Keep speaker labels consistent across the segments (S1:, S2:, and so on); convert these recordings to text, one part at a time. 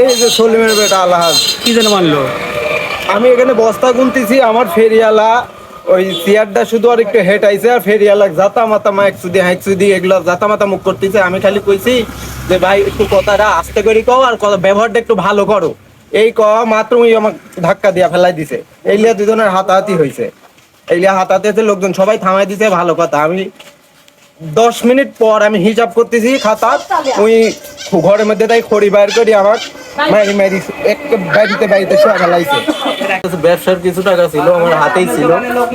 S1: এই যে সলিমের বেটা আলহাজ।
S2: কি যেন মানলো?
S1: আমি এখানে বস্তা গুনতেছি আমার ফেরিয়ালা ওই চেয়ারটা শুধু আর একটু হেট আইছে আর ফেরিয়ালা জাতা মাতা মাইক সুদি হাইক সুদি এগুলো জাতা মাতা মুখ করতেছে। আমি খালি কইছি যে ভাই একটু কথাটা আস্তে করে কও আর কথা ব্যবহারটা একটু ভালো করো। এই ক মাত্র ওই আমাকে ধাক্কা দিয়া ফেলাই দিছে। এই লিয়া দুজনের হাতাহাতি হয়েছে এই লিয়া হাতাহাতি হয়েছে লোকজন সবাই থামাই দিছে ভালো কথা। আমি দশ মিনিট পর আমি হিসাব করতেছি খাতা ওই ঘরের মধ্যে তাই খড়ি বাইর করি আমার মারি মারি এক বাড়িতে বাড়িতে শোয়া ফেলাইছে। ব্যবসার কিছু টাকা ছিল আমার হাতেই ছিল।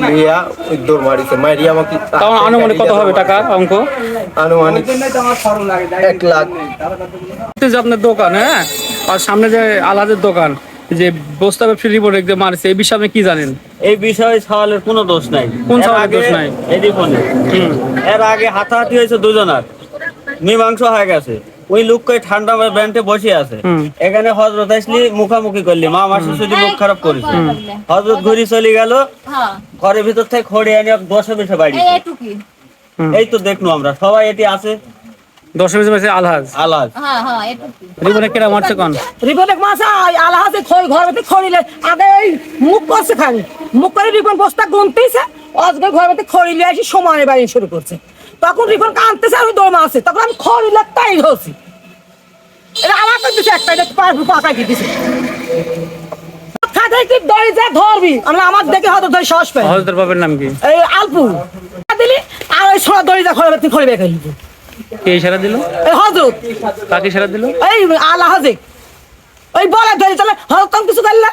S1: দিয়া দৌড় মারিছে। মারি আমাকে
S2: তাও আনুমানিক কত হবে টাকা অঙ্ক?
S1: আনুমানিক এক লাখ।
S2: যে আপনার দোকান হ্যাঁ? আর সামনে যে আলাদের দোকান যে বস্তা ব্যবসা রিপোর্ট একদম মারছে এই বিষয়ে আপনি কি জানেন?
S3: এই বিষয়ে সওয়ালের কোনো দোষ নাই।
S2: কোন সওয়ালের দোষ নাই?
S3: এই এর আগে হাতাহাতি হয়েছে দুজনার। মীমাংস হয়ে গেছে। ওই লোককে ঠান্ডা ব্যান্ডে বসে আছে। এখানে হজরত আসলি মুখামুখি করলি মা মাসি শুধু মুখ খারাপ করেছে হজরত ঘুরি চলে গেল
S4: হ্যাঁ।
S3: ঘরের ভিতর থেকে খড়ি আনি দশে বেশে বাড়ি
S4: এই
S3: তো দেখল আমরা সবাই এটি আছে?
S2: দশ মিনিট মাসে আলহাজ।
S4: হ্যাঁ হ্যাঁ
S2: কেরা মারছে কোন?
S5: মাসা আলহাজে খড়িলে আগে এই মুখ করছে খালি। মুখ করে রিপন বস্তা গুনতেছে আজকে ঘর মধ্যে খড়িলে আসি সময় বাড়ি শুরু করছে। তখন রিপন কানতেছে আর ওই দৌড় আছে। তখন আমি খড়িলে তাই ধরছি। আমার দিছে একটা এটা পাঁচ পাকা দিছে। খাতে কি দড়ি যা ধরবি আমরা আমার দেখে হয়তো ধরে সাহস পাই।
S2: হজরতের বাপের নাম কি?
S5: এই আলপু। দিলি আর ওই ছোড়া দড়ি যা খড়ি তুই খড়ি বেঁকে
S2: কে ইশারা দিল?
S5: এই হজরত।
S2: কাকে ইশারা দিল?
S5: এই আল্লাহ হাজে ওই বলে ধরে চলে হজরত কিছু করলে?